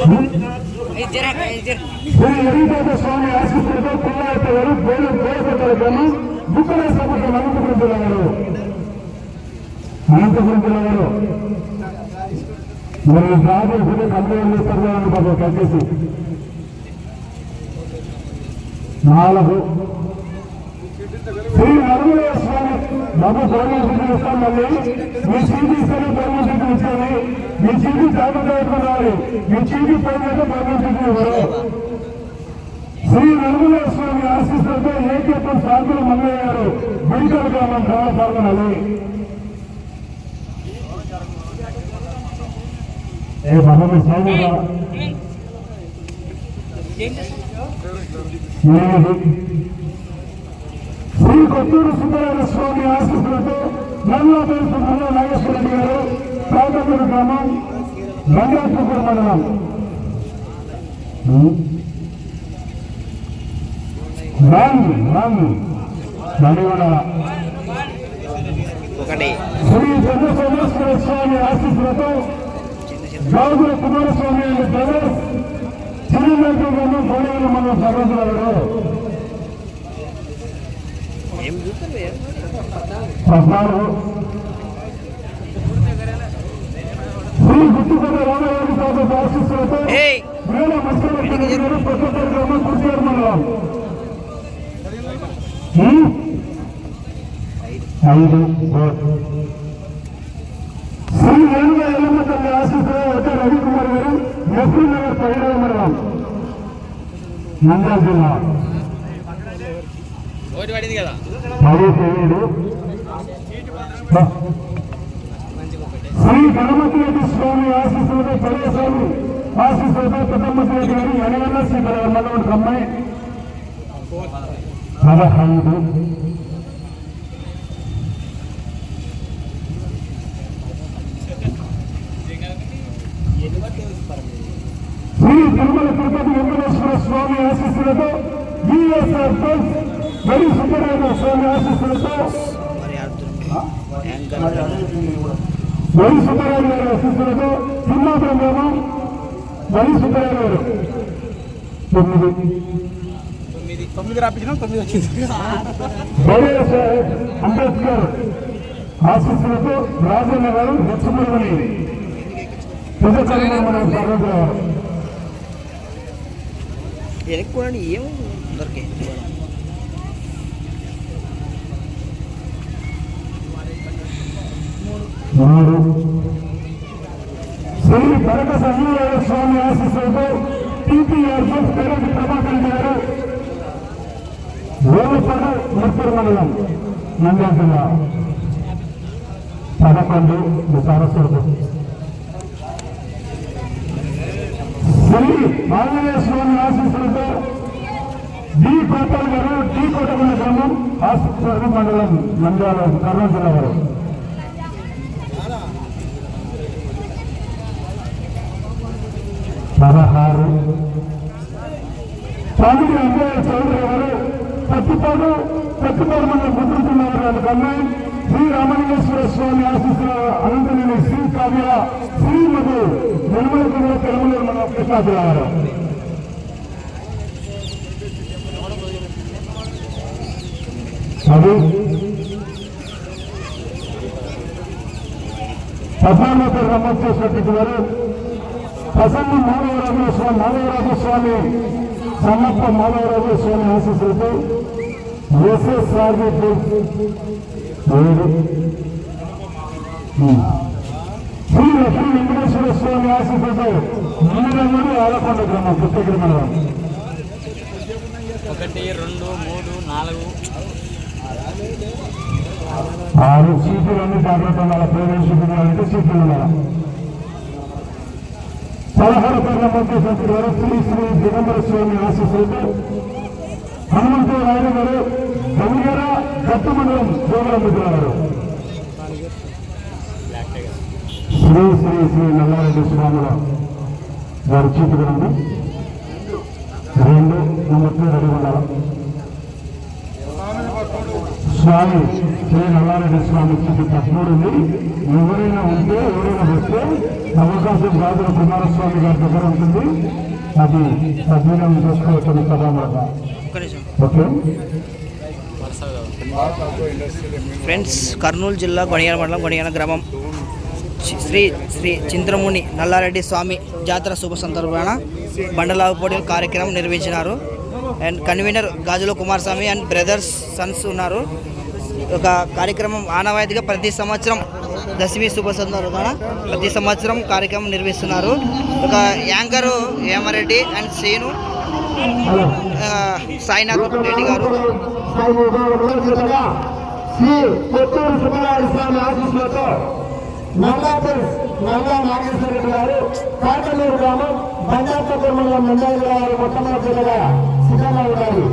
శ్రీ ఎరిటేట స్వామి ఆశీస్సులతో పిల్లయ్య గారు బోలు బోలపట్టాల గ్రామం బుక్కల సముద్రం అనంతపురం జిల్లా గారు అనంతపురం జిల్లా గారు మరి రాబోయే గుడి కంప్లైంట్ చేస్తారు బాబు కట్టేసి నాలుగు శ్రీ నరమయ్య బాబు పరమేశ్వరుడు ఇస్తాం మళ్ళీ. మీ చీటి ఇస్తేనే పరమేశ్వరుడు ఇస్తాను మీ చీటి జాగ్రత్త పెట్టుకున్నారు మీ చీటి పోయినట్టు పరమేశ్వరుడు ఇవ్వరు. శ్రీ నరమయ్య స్వామి ఆశిస్తులతో ఏకేతం శాంతులు మల్లయ్య గారు బయటల గ్రామం గ్రామ పాల్గొనాలి ఏ బాబా కొత్తూరు సుబ్బరాయ స్వామి ఆశీస్సులతో నల్లాపేరు సుబ్రహ్మణ్య నాగేశ్వర రెడ్డి గారు కాకపూరు గ్రామం గంగాపూర్ మండలం. రాంగ్ రాంగ్ ఒకటి. శ్రీ చంద్ర సోమేశ్వర స్వామి ఆశీస్సులతో గాజుల కుమారస్వామి అండ్ బ్రదర్స్ చిరునగర్ గ్రామం కోడేరు మండలం సర్వజులు ಪ್ರಸಾರ ಶ್ರೀ ಹುಟ್ಟಿದ ರಾಮಯೋಗಿ ಗ್ರಾಮ ಕುರ್ತಿಯರ್ ಐದು ಶ್ರೀ ರೇಣುಗ ಎಲ್ಲಮ್ಮ ತಂದೆ ಆಶಿಸುವ ಒಟ್ಟ ರವಿಕುಮಾರ್ ಅವರು ಎಫ್ರಿ ನಗರ ಪರಿಣಾಮ ಮಂಡ್ಯ ಜಿಲ್ಲಾ. ఓటు పడింది కదా. పది శ్రీ గణపతి స్వామి ఆశీస్సులతో పర్యస్వామి ఆశీస్సులతో పెద్దమ్మతి రెడ్డి గారు శ్రీ మండలం అమ్మాయి పదహైదు శ్రీ తిరుమల తిరుపతి వెంకటేశ్వర స్వామి ఆశీస్సులతో బిఎస్ఆర్ ప్లస్ వరి సుబ్బరాయ స్వామి ఆశీస్సులతో మరి సుబ్బరాయ గారి ఆశీస్సులతో తిమ్మాపురం గ్రామం వరి సుబ్బరాయ గారు. తొమ్మిది. తొమ్మిది రాపించినాం తొమ్మిది వచ్చింది. అంబేద్కర్ ఆశీస్సులతో రాజన్న గారు లక్ష్మణమణి పెద్దకల్లి మన సర్వజ ఎక్కువ ఏం దొరికే మూడు శ్రీ భరత సంజీవరాయ స్వామి ఆశీస్సులతో టీపీఆర్ పేరెంట్ ప్రభాకర్ గారు వేలపడ ముప్పూరు మండలం నంద్యాల జిల్లా పదకొండు సరస్వతి శ్రీ ఆంజనేయ స్వామి ఆశీస్సులతో డి. గోపాల్ గారు డి కోటకొండ గ్రామం ఆశీస్సు మండలం నంద్యాల కర్నూలు జిల్లా వారు. పదహారు స్వామికి అంబయ్య చౌదరి గారు పత్తిపాడు పత్తిపాడు మన గుర్తుంటున్నారు వాళ్ళ కన్నాయి శ్రీ రామలింగేశ్వర స్వామి ఆశీస్సుల అనంతనేని శ్రీ కావ్య శ్రీమతి నిర్మల కుమార్ తెలంగాణ మన కృష్ణా జిల్లా గారు అది ప్రధానమంత్రి రమ్మని చేసినటువంటి వారు ప్రసన్న మాధవరాజు స్వామి మాధవరాజు స్వామి సన్నప్ప మాధవరాజు స్వామి ఆశీస్సులతో ఏడు ఉమ్. శ్రీ లక్ష్మీ వెంకటేశ్వర స్వామి ఆశీస్సులతో మూడు ఆలకొండ గ్రామం పుస్తక మండలం. ఒకటి రెండు మూడు నాలుగు. ఆరు సీట్లు అన్ని జాగ్రత్త ఉండాలి? ప్రైవేట్ సీట్లు అంటే సీట్లు ఉండాలి? పదహారు పేర్ల సంస్థ గారు శ్రీ శ్రీ దిగంబర స్వామి ఆశీస్సులతో హనుమంతు రాయుడు గారు గంగర గట్టు మండలం గోగులమ్మ గారు. శ్రీ శ్రీ శ్రీ నల్లారెడ్డి స్వాముల వారి చీటి రెండు. నెంబర్ రెడీ ఉండాలి? స్వామి శ్రీ నల్లారెడ్డి స్వామి స్థితి తప్పూడు ఉంది. ఎవరైనా ఉంటే ఎవరైనా వస్తే అవకాశం రాజుల కుమారస్వామి గారి దగ్గర ఉంటుంది. అది సద్వినియోగం చేసుకోవచ్చు నిమిషం. ఓకే. ఫ్రెండ్స్ కర్నూలు జిల్లా గొడియాల మండలం గొడియాల గ్రామం. శ్రీ శ్రీ చింద్రముని నల్లారెడ్డి స్వామి జాతర శుభ సందర్భాన బండలాగు పోటీలు కార్యక్రమం నిర్వహించినారు. And convener Gajula Kumaraswamy and brothers sons ఉన్నారు. ఒక కార్యక్రమం ఆనవాయితీగా ప్రతి సంవత్సరం దశమి శుభ సందర్భాన ప్రతి సంవత్సరం కార్యక్రమం నిర్వహిస్తున్నారు. ఒక యాంకరు హేమరెడ్డి అండ్ శ్రీను సాయినాథ్ రెడ్డి గారు. నల్లా నాగేశ్వర రెడ్డి గారు కాకలూరు గ్రామం మండలం మండలి గారు సిద్ధంగా ఉన్నారు.